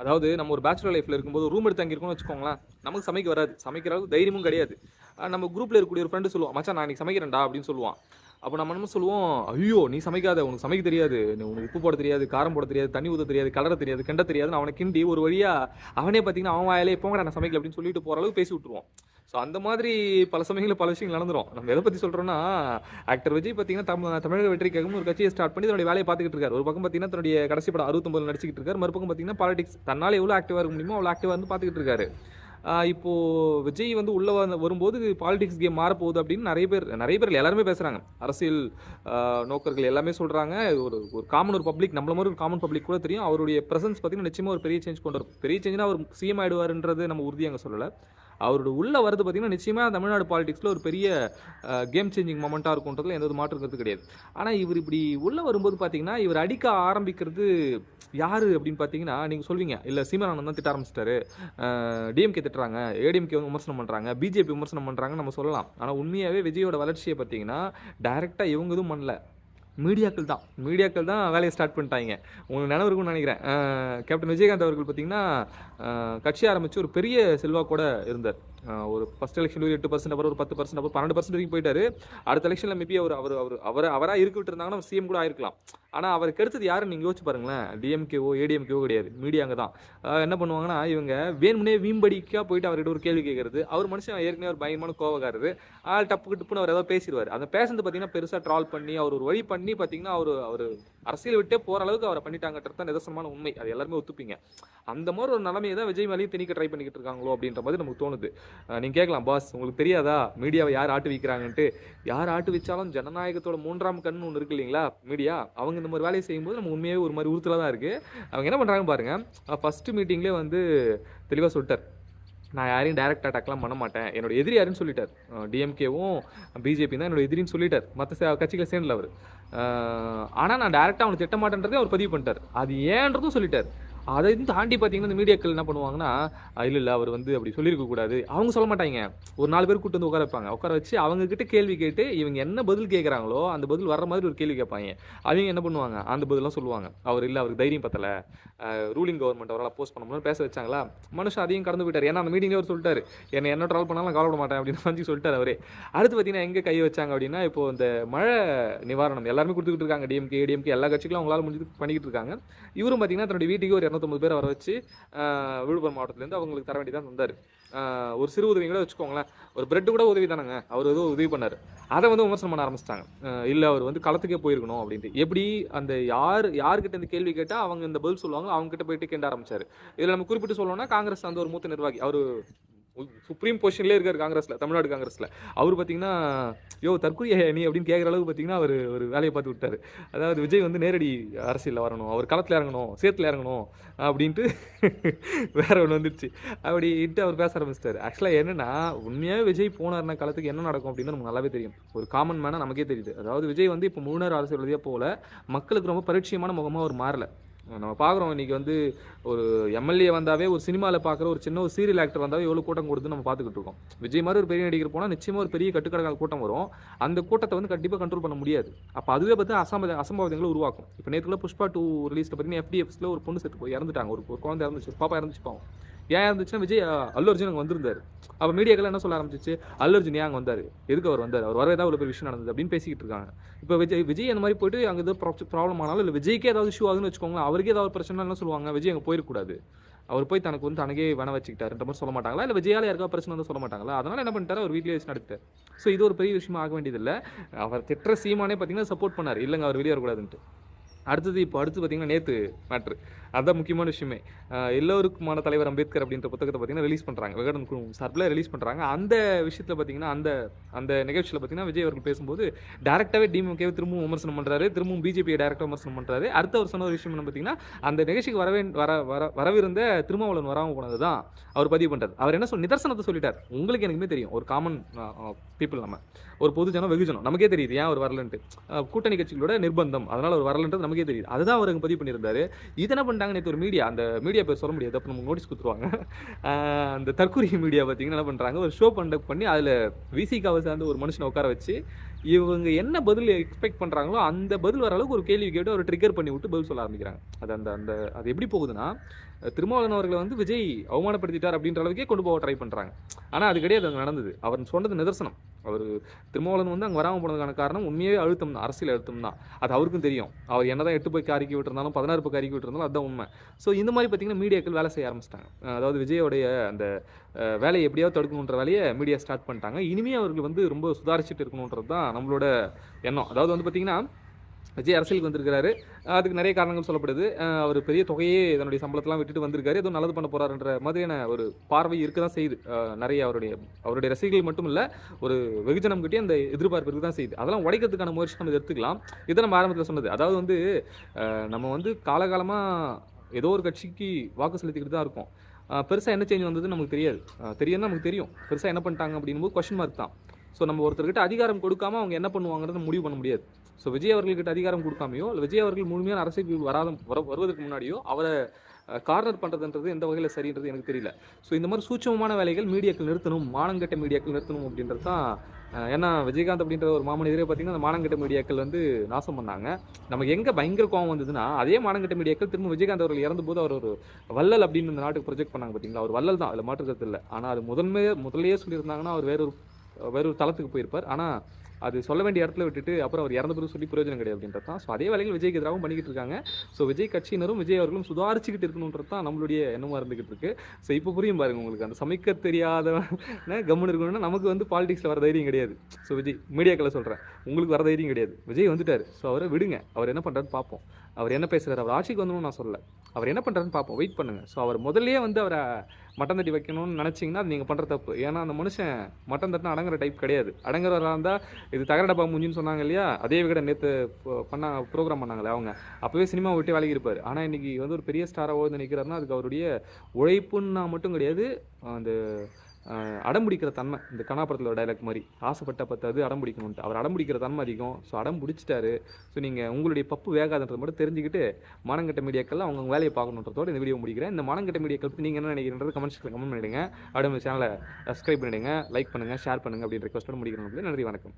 அதாவது நம்ம ஒரு பேச்சுலர் லைஃப்பில் இருக்கும்போது ரூம் எடுத்து தங்கியிருக்கோம்னு வச்சுக்கோங்களேன் நமக்கு சமைக்க வராது. சமைக்கிற அளவுக்கு தைரியமும் கிடையாது. நம்ம குரூப்பில் இருக்கக்கூடிய ஒரு ஃப்ரெண்டு சொல்லுவான் மச்சான் நான் இன்றைக்கி சமைக்கிறேன்டா அப்படின்னு சொல்லுவான். அப்போ நம்ம என்ன சொல்லுவோம் ஐயோ நீ சமைக்காத உனக்கு சமைக்க தெரியாது. உனக்கு உப்பு போட தெரியாது காரம் போட தெரியாது தண்ணி ஊற்ற தெரியாது கலர தெரியாது கெண்ட தெரியாதுன்னு அவனை கிண்டி ஒரு வழியாக அவனே பார்த்தீங்கன்னா அவன் வாயிலே போங்கடா நான் சமைக்கல அப்படின்னு சொல்லிட்டு போகிற அளவுக்கு பேசி விட்டுருவோம் ஸோ அந்த மாதிரி பல சமயங்களில் பல விஷயங்கள் நடந்துரும். நம்ம எதை பற்றி சொல்கிறோன்னா ஆக்டர் விஜய் பார்த்தீங்கன்னா தமிழ் தமிழக வெற்றிக்காகவும் ஒரு கட்சியை ஸ்டார்ட் பண்ணி தன்னுடைய வேலையை பார்த்துக்கிட்டு இருக்காரு. ஒரு பக்கம் பார்த்தீங்கன்னா தன்னுடைய கடைசி படம் அறுபத்தொம்பது நடிச்சிக்கிட்டு இருக்காரு. மறுபக்கம் பார்த்தீங்கன்னா பாலிடிக்ஸ் தன்னால் எவ்வளோ ஆக்டிவாக இருக்க முடியுமோ அவ்வளோ ஆக்டிவாக வந்து பார்த்துக்கிட்டு இருக்காரு. இப்போது விஜய் வந்து உள்ளே வந்து வரும்போது பாலிடிக்ஸ் கேம் மாறப்போகுது அப்படின்னு நிறைய பேர் நிறைய பேர் எல்லாருமே பேசுகிறாங்க அரசியல் நோக்கர்கள் எல்லாமே சொல்கிறாங்க ஒரு ஒரு காமன் ஒரு பப்ளிக் நம்மள மாதிரி ஒரு காமன் பப்ளிக் கூட தெரியும். அவருடைய ப்ரெசன்ஸ் பார்த்தீங்கன்னா நிச்சயமாக ஒரு பெரிய சேஞ்ச் கொண்டு வரும். பெரிய சேஞ்ச்னா அவர் சிஎம் ஆகிடுவாருன்றது நம்ம உறுதியாக சொல்லலை. அவரோட உள்ளே வரது பார்த்தீங்கன்னா நிச்சயமாக தமிழ்நாடு பாலிடிக்ஸில் ஒரு பெரிய கேம் சேஞ்சிங் மொமெண்ட்டாக இருக்கும்ன்றதுல எந்த ஒரு மாற்றம் கருத்து கிடையாது. ஆனால் இவர் இப்படி உள்ளே வரும்போது பார்த்தீங்கன்னா இவர் அடிக்க ஆரம்பிக்கிறது யார் அப்படின்னு பார்த்தீங்கன்னா நீங்கள் சொல்வீங்க. இல்லை சீமானந்தன் தான் திட்ட ஆரம்பிச்சிட்டாரு. டிஎம்கே திட்டுறாங்க. ஏடிஎம்கே வந்து விமர்சனம் பண்ணுறாங்க பிஜேபி விமர்சனம் பண்ணுறாங்கன்னு நம்ம சொல்லலாம். ஆனால் உண்மையாகவே விஜயோட வளர்ச்சியை பார்த்தீங்கன்னா டைரெக்டாக இவங்க எதுவும் பண்ணல. மீடியாக்கள் தான். மீடியாக்கள் தான் வேலையை ஸ்டார்ட் பண்ணிட்டாங்க. உங்களுக்கு நினைவு இருக்கும்னு நினைக்கிறேன் கேப்டன் விஜயகாந்த் அவர்கள் பார்த்தீங்கன்னா கட்சி ஆரம்பித்து ஒரு பெரிய செல்வாக்கோட இருந்தார். ஒரு ஃபஸ்ட் எலெக்ஷன் ஒரு எட்டு பர்சன்ட் அப்புறம் ஒரு பத்து பர்சன்ட் அப்புறம் பன்னெண்டு பர்சன்ட் வரைக்கும் போயிட்டாரு. அடுத்த எலெக்ஷனில் மேபி அவர் அவர் அவர் அவர் அவராக இருக்க இருந்தாங்கன்னா சிஎம் கூட ஆயிருக்கலாம். ஆனால் அவருக்கு எடுத்தது யாருன்னு நீங்கள் யோசிச்சு பாருங்களேன். டிஎம்கேவோ ஏடிஎம்கேவோ கிடையாது. மீடியா அங்கே தான். என்ன பண்ணுவாங்கன்னா இவங்க வேணுமனே வீம்படிக்கா போயிட்டு அவர்கிட்ட ஒரு கேள்வி கேட்கறது அவர் மனுஷன் ஏற்கனவே ஒரு பயங்கரமான கோவக்காரரு. ஆள் டப்புக்கு டப்புன்னு அவர் ஏதாவது பேசிடுவார். அந்த பேசுறது பார்த்தீங்கன்னா பெருசாக ட்ரால் பண்ணி அவர் ஒரு வழி பண்ணி பார்த்தீங்கன்னா அவர் அவர் அரசியல் விட்டே போகிற அளவுக்கு அவரை பண்ணிட்டாங்கன்றது தான் நிதர்சனமான உண்மை. அது எல்லாருமே ஒத்துப்பீங்க. அந்த மாதிரி ஒரு நிலைமையை தான் விஜய் மேலேயும் திணிக்க ட்ரை பண்ணிக்கிட்டு இருக்காங்களோ அப்படின்ற மாதிரி நமக்கு தோணுது. நீங்கள் கேட்கலாம் பாஸ் உங்களுக்கு தெரியாதா? மீடியாவை யார் ஆட்டு வைக்கிறாங்கன்ட்டு யார் ஆட்டு வச்சாலும் ஜனநாயகத்தோட மூன்றாம் கண்ணு ஒன்று இருக்கு இல்லைங்களா? மீடியா அவங்க இந்த மாதிரி வேலையை செய்யும்போது நம்ம உண்மையாகவே ஒரு மாதிரி உறுத்தலாக தான் இருக்குது அவங்க என்ன பண்ணுறாங்கன்னு பாருங்க. ஃபஸ்ட்டு மீட்டிங்லேயே வந்து தெளிவாக சொல்லிட்டார். நான் யாரையும் டைரக்ட் அட்டாக்லாம் பண்ண மாட்டேன். என்னோட எதிரி யாருன்னு சொல்லிட்டார். டிஎம்கேவும் பிஜேபி தான் என்னோட எதிரின்னு சொல்லிட்டார். மற்ற கட்சிகளை சேர்ந்தல அவர். ஆனால் நான் டேரெக்டாக அவனை திட்ட மாட்டேன்றதே அவர் பதிவு பண்ணிட்டார். அது ஏன்றதும் சொல்லிட்டார். அதையும் தாண்டி பார்த்தீங்கன்னா இந்த மீடியாக்கள் என்ன பண்ணுவாங்கன்னா இல்லை இல்லை அவர் வந்து அப்படி சொல்லியிருக்க கூடாது. அவங்க சொல்ல மாட்டாங்க. ஒரு நாலு பேர் கூட்டு வந்து உட்கார வைப்பாங்க. உட்கார வச்சு அவங்க கிட்ட கேள்வி கேட்டு இவங்க என்ன பதில் கேட்குறாங்களோ அந்த பதில் வர்ற மாதிரி ஒரு கேள்வி கேட்பாங்க. அவங்க என்ன பண்ணுவாங்க? அந்த பதிலாம் சொல்லுவாங்க. அவர் இல்லை அவருக்கு தைரியம் பத்தலை. ரூலிங் கவர்மெண்ட் அவரால் போஸ்ட் பண்ண முடியும் பேச வச்சாங்களா? மனுஷன் அதையும் கடந்து போயிட்டார். ஏன்னா அந்த மீட்டிங்லேயே அவர் சொல்லிட்டாரு. என்னை என்ன ட்ரால் பண்ணாலும் கவலைப்பட மாட்டேன் அப்படின்னு வந்து சொல்லிட்டார் அவரே. அடுத்து பார்த்தீங்கன்னா எங்கே கை வச்சாங்க அப்படின்னா இப்போ இந்த மழை நிவாரணம் எல்லாருமே கொடுத்துக்கிட்டு இருக்காங்க. டிஎம்கே ஏடிஎம்கே எல்லா கட்சிகளும் அவங்களால முடிஞ்சு பண்ணிக்கிட்டு இருக்காங்க. இவரும் பார்த்தீங்கன்னா தன்னுடைய வீட்டுக்கு ஒரு இரநூத்தம்பது பேர் வர வச்சு விழுப்புரம் மாவட்டத்துலேருந்து அவங்களுக்கு தர வேண்டி தான் தந்தார் ஒரு சிறு உதவி கூட வச்சுக்கோங்களேன். ஒரு பிரெட்டு கூட உதவி தானேங்க. அவர் ஏதோ உதவி பண்ணார். அதை வந்து விமர்சனம் பண்ண ஆரம்பிச்சிட்டாங்க. இல்லை அவர் வந்து களத்துக்கே போயிருக்கணும் அப்படின்ட்டு. எப்படி அந்த யார் யார்கிட்ட இந்த கேள்வி கேட்டால் அவங்க இந்த பதில் சொல்லுவாங்க அவங்ககிட்ட போயிட்டு கேண்ட ஆரம்பிச்சார். இதில் நம்ம குறிப்பிட்டு சொல்லணும்னா காங்கிரஸ் அந்த ஒரு மூத்த நிர்வாகி அவர் சுப்ரீம் பொசிஷன்லேயே இருக்கார் காங்கிரஸில் தமிழ்நாடு காங்கிரஸில். அவர் பார்த்தீங்கன்னா யோ தற்கொலை நீ அப்படின்னு கேட்குற அளவுக்கு பார்த்தீங்கன்னா அவர் ஒரு வேலையை பார்த்து விட்டார். அதாவது விஜய் வந்து நேரடி அரசியலில் வரணும் அவர் களத்தில் இறங்கணும் சேத்தில் இறங்கணும் அப்படின்ட்டு வேற ஒன்று வந்துருச்சு. அப்படின்ட்டு அவர் பேச ஆரம்பிச்சிட்டார். ஆக்சுவலாக என்னென்னா உண்மையாக விஜய் போனார்னா காலத்துக்கு என்ன நடக்கும் அப்படின்னு நமக்கு நல்லாவே தெரியும். ஒரு காமன் மேனாக நமக்கே தெரியுது. அதாவது விஜய் வந்து இப்போ முழுநேர அரசியல்வாதியாக போல மக்களுக்கு ரொம்ப பரிச்சயமான முகமாக அவர் மாறல. நம்ம பார்க்குறோம். இன்னைக்கு வந்து ஒரு எம்எல்ஏ வந்தாவே ஒரு சினிமாவில் பார்க்குற ஒரு சின்ன ஒரு சீரியல் ஆக்டர் வந்தாவே எவ்வளோ கூட்டம் கொடுத்து நம்ம பார்த்துக்கிட்டு இருக்கோம். விஜய் மாதிரி ஒரு பெரிய நடிகர் போனால் நிச்சயமாக ஒரு பெரிய கட்டுக்கடக்கான கூட்டம் வரும். அந்த கூட்டத்தை வந்து கண்டிப்பாக கண்ட்ரோல் பண்ண முடியாது. அப்போ அதுவே பார்த்து அசம்ப அசம்பாவிதங்களை உருவாக்கும். இப்போ நேற்றுக்குள்ள புஷ்பா டூ ரிலீஸில் பார்த்தீங்கன்னா எஃப்டிஎஃப்ஸில் ஒரு பொண்ணு செத்து போய் இறந்துட்டாங்க. ஒரு குழந்தை இறந்துச்சு பாப்பா இறந்துச்சு பாவம். ஏன் இருந்துச்சுன்னா விஜய் அல்லு அர்ஜுன் அங்கே வந்திருந்தார். அப்போ மீடியாக்கள் என்ன சொல்ல ஆரம்பிச்சிச்சு? அல்லு அர்ஜுன் ஏன் அங்கே வந்தார்? எதுக்கு அவர் வந்தார்? அவர் வரவே தான் ஒரு பெரிய விஷயம் நடந்தது அப்படின்னு பேசிக்கிட்டு இருக்காங்க. இப்போ விஜய் விஜய் அந்த மாதிரி போயிட்டு அங்கே ஏதாவது ப்ராப்ளம் ஆனாலும் இல்லை விஜய்க்கே ஏதாவது இஷ்யூ ஆகுதுன்னு வச்சுக்கோங்களேன் அவருக்கே ஏதாவது ஒரு பிரச்சனை என்ன சொல்லுவாங்க? விஜய் அங்கே போயிடக்கூடாது அவர் போய் தனக்கு வந்து தனக்கே வேண வச்சுக்கிட்டாருன்ற மாதிரி சொல்ல மாட்டாங்களா? இல்லை விஜயால யாருக்கா பிரச்சனை வந்து சொல்ல மாட்டாங்களா? அதனால என்ன பண்ணிட்டாரு? அவர் வீட்லயே வச்சு நடத்திட்டார் ஸோ இது ஒரு பெரிய விஷயமா ஆக வேண்டியதில்லை. அவர் திட்டுற சீமானே பார்த்தீங்கன்னா சப்போர்ட் பண்ணார். இல்லைங்க அவர் வெளியே வரக்கூடாதுன்ட்டு. அடுத்தது இப்போ அடுத்து பார்த்தீங்கன்னா நேற்று மேட்ரு அதுதான் முக்கியமான விஷயமே. எல்லோருக்குமான தலைவர் அம்பேத்கர் அப்படின்ற புத்தகத்தை பார்த்தீங்கன்னா ரிலீஸ் பண்ணுறாங்க விகடன் குழு சார்பில் ரிலீஸ் பண்ணுறாங்க அந்த விஷயத்தில் பார்த்தீங்கன்னா அந்த அந்த நிகழ்ச்சியில் பார்த்தீங்கன்னா விஜய் அவர்கள் பேசும்போது டேரெக்டாகவே டிஎம்கேவை திரும்பவும் விமர்சனம் பண்ணுறாரு திரும்பவும் பிஜேபியை டேரெக்டாக விமர்சனம் பண்ணுறாரு அடுத்த ஒரு சொன்ன ஒரு விஷயம் என்ன பார்த்தீங்கன்னா அந்த நிகழ்ச்சிக்கு வரவே வர வர வரவிருந்த திருமாவளவன் வராமல் போனது தான் அவர் பதிவு பண்ணுறாரு அவர் என்ன சொல் நிதர்சனத்தை சொல்லிட்டார். உங்களுக்கு எனக்குமே தெரியும். ஒரு காமன் பீப்புள் நம்ம. ஒரு பொதுஜனம் வெகுஜனம். நமக்கே தெரியுது. ஏன் அவர் வரலன்ட்டு? கூட்டணி கட்சிகளோட நிர்பந்தம். அதனால் அவர் வரலன்றது நமக்கே தெரியுது. அதுதான் அவர் பதிவு பண்ணியிருந்தாரு. இது என்ன பண்ணிட்டாங்க நேற்று ஒரு மீடியா அந்த மீடியா பேர் சொல்ல முடியாது அப்போ நம்ம நோட்டீஸ் கொடுத்துருவாங்க. அந்த தற்கொலை மீடியா பார்த்தீங்கன்னா என்ன பண்ணுறாங்க ஒரு ஷோ கண்டக்ட் பண்ணி அதில் விசிகாவை சேர்ந்து ஒரு மனுஷனை உட்கார வச்சு இவங்க என்ன பதில் எக்ஸ்பெக்ட் பண்ணுறாங்களோ அந்த பதில் வர அளவுக்கு ஒரு கேள்வி கேட்டு அவர் ட்ரிகர் பண்ணி விட்டு பதில் சொல்ல ஆரம்பிக்கிறாங்க. அது அந்த அந்த அது எப்படி போகுதுன்னா திருமாவளன் திருமாவளவன் அவர்களை வந்து விஜய் அவமானப்படுத்திட்டார் அப்படின்ற அளவுக்கே கொண்டு போக ட்ரை பண்ணுறாங்க ஆனால் அது கிடையாது அங்கே நடந்தது. அவர் சொன்னது நிதர்சனம். அவர் திருமாவளவன் வந்து அங்கே வராமல் போனதுக்கான காரணம் உண்மையே அழுத்தம் தான் அரசியல் அழுத்தம் தான். அது அவருக்கும் தெரியும். அவர் என்ன தான் எட்டு போய் அறிக்கை விட்டுருந்தாலும் பதினாறு போய் அறிக்கை விட்டுருந்தாலும் அதுதான் உண்மை. ஸோ இந்த மாதிரி பார்த்தீங்கன்னா மீடியாக்கள் வேலை செய்ய ஆரம்பிச்சிட்டாங்க. அதாவது விஜயோடைய அந்த வேலையை எப்படியாவது தடுக்கணுன்ற வேலையை மீடியா ஸ்டார்ட் பண்ணிட்டாங்க. இனிமேல் அவர்கள் வந்து ரொம்ப சுதாரிச்சுட்டு இருக்கணுன்றது தான் நம்மளோட எண்ணம். அதாவது வந்து பார்த்தீங்கன்னா விஜய் அரசியலுக்கு வந்திருக்கிறாரு. அதுக்கு நிறைய காரணங்கள் சொல்லப்படுது. அவர் பெரிய தொகையே தன்னுடைய சம்பளத்தெல்லாம் விட்டுட்டு வந்திருக்காரு. எதுவும் நல்லது பண்ண போறாருன்ற மாதிரியான ஒரு பார்வை இருக்க தான் செய்யுது நிறைய அவருடைய அவருடைய ரசிகர்கள் மட்டும் இல்லை ஒரு வெகுஜனம் கிட்டே அந்த எதிர்பார்ப்பு இருக்க தான் செய்யுது. அதெல்லாம் உடைக்கிறதுக்கான முயற்சி நம்ம எடுத்துக்கலாம். இதை நம்ம ஆரம்பத்தில் சொன்னது. அதாவது வந்து நம்ம வந்து காலகாலமாக ஏதோ ஒரு கட்சிக்கு வாக்கு செலுத்திக்கிட்டு தான் இருக்கோம். பெருசாக என்ன சேஞ்ச் வந்தது நமக்கு தெரியாது. தெரியும் நமக்கு தெரியும். பெருசாக என்ன பண்ணிட்டாங்க அப்படிங்கும்போது கொஷின் மார்க் தான். ஸோ நம்ம ஒருத்தர்கிட்ட அதிகாரம் கொடுக்காம அவங்க என்ன பண்ணுவாங்கிறத முடிவு பண்ண முடியாது. ஸோ விஜய் அவர்கள்கிட்ட அதிகாரம் கொடுக்காமையோ இல்லை விஜய் அவர்கள் முழுமையான அரசியல் வராத வர வருவதற்கு முன்னாடியோ அவரை கார்னர் பண்ணுறதுன்றது எந்த வகையில் சரின்றது எனக்கு தெரியல. ஸோ இந்த மாதிரி சூட்சமமான வேலைகள் மீடியாக்கள் நிறுத்தணும் மானங்கட்ட மீடியாக்கள் நிறுத்தணும் அப்படின்றது தான் ஏன்னா விஜயகாந்த் அப்படின்ற ஒரு மாமனிதரே பார்த்தீங்கன்னா அந்த மானங்கட்ட மீடியாக்கள் வந்து நாசம் பண்ணாங்க. நமக்கு எங்கே பயங்கர கோவம் வந்ததுன்னா அதே மானங்கட்ட மீடியாக்கள் திரும்ப விஜயகாந்த் அவர்கள் இறந்தபோது அவர் ஒரு வள்ளல் அப்படின்னு இந்த நாட்டுக்கு ப்ரொஜெக்ட் பண்ணாங்க பார்த்தீங்களா அவர் வள்ளல் தான் அதில் மாற்றுக்கிறது இல்லை. ஆனால் அது முதன்மே முதல்லையே சொல்லியிருந்தாங்கன்னா அவர் வேறொரு வேறொரு தளத்துக்கு போயிருப்பார். ஆனால் அது சொல்ல வேண்டிய இடத்துல விட்டுட்டு அப்புறம் அவர் இறந்த பிறகு சொல்லி பிரயோஜனம் கிடையாது அப்படின்றது தான். ஸோ அதே வேலைகள் விஜய்க்கு எதிராகவும் பண்ணிக்கிட்டு இருக்காங்க. ஸோ விஜய் கட்சியினரும் விஜய் அவர்களும் சுதாரிச்சுக்கிட்டு இருக்கணுன்றது தான் நம்மளுடைய எண்ணமாக இருந்துகிட்டு இருக்கு. ஸோ இப்போ புரியும் பாருங்க உங்களுக்கு. அந்த சமைக்க தெரியாத கம்முன்னு இருக்கணும்னா நமக்கு வந்து பாலிடிக்ஸில் வர தைரியம் கிடையாது. ஸோ விஜய் மீடியாக்களை சொல்கிறேன் உங்களுக்கு வர தைரியம் கிடையாது. விஜய் வந்துட்டார். ஸோ அவரை விடுங்க. அவர் என்ன பண்ணுறாருன்னு பார்ப்போம். அவர் என்ன பேசுகிறார் அவர் ஆட்சிக்கு வரணும்னு நான் சொல்லலை. அவர் என்ன பண்ணுறாருன்னு பார்ப்போம். வெயிட் பண்ணுங்க. ஸோ அவர் முதல்லயே வந்து அவரை மட்டன் தட்டி வைக்கணும்னு நினச்சிங்கன்னா அது நீங்கள் பண்ணுற தப்பு. ஏன்னா அந்த மனுஷன் மட்டன் தட்டினா அடங்குற டைப் கிடையாது. அடங்குறதா இருந்தால் இது தகர டப்பா முடிஞ்சுன்னு சொன்னாங்க இல்லையா? அதே விட நேற்று பண்ண ப்ரோக்ராம் பண்ணாங்களே அவங்க. அப்போவே சினிமா விட்டு வேலைக்கு இருப்பார் ஆனால் இன்றைக்கி வந்து ஒரு பெரிய ஸ்டாராக வந்து நிற்கிறாருன்னா அதுக்கு அவருடைய உழைப்புன்னா மட்டும் கிடையாது. அந்த அடம்பிடிக்கிற தன்மை. இந்த கனாபுரத்தில் டைலாக் மாதிரி. ஆசைப்பட்ட பத்தாது அடம் பிடிக்கணுன்ட்டு அவர் அடம் பிடிக்கிற தன்மை அதிகம். ஸோ அடம் பிடிச்சிட்டாரு ஸோ நீங்கள் உங்களுடைய பப்பு வேகாதுன்றது மட்டும் தெரிஞ்சுக்கிட்டு மனங்கட்ட மீடியாக்கள் அவங்க வேலையை பார்க்கணுன்றதோட இந்த வீடியோ முடிக்கிறேன். இந்த மனங்கட்ட மீடியாக்கள் பற்றி நீங்கள் என்ன நினைக்கிறன்றது கமெண்ட்ஸில் கமெண்ட் பண்ணிடுங்க. அப்படியே சேனலை சப்ஸ்கிரைப் பண்ணிடுங்க லைக் பண்ணுங்கள் ஷேர் பண்ணுங்கள் அப்படின்னு முடிக்கணும் முடிக்கிறோம் நன்றி வணக்கம்.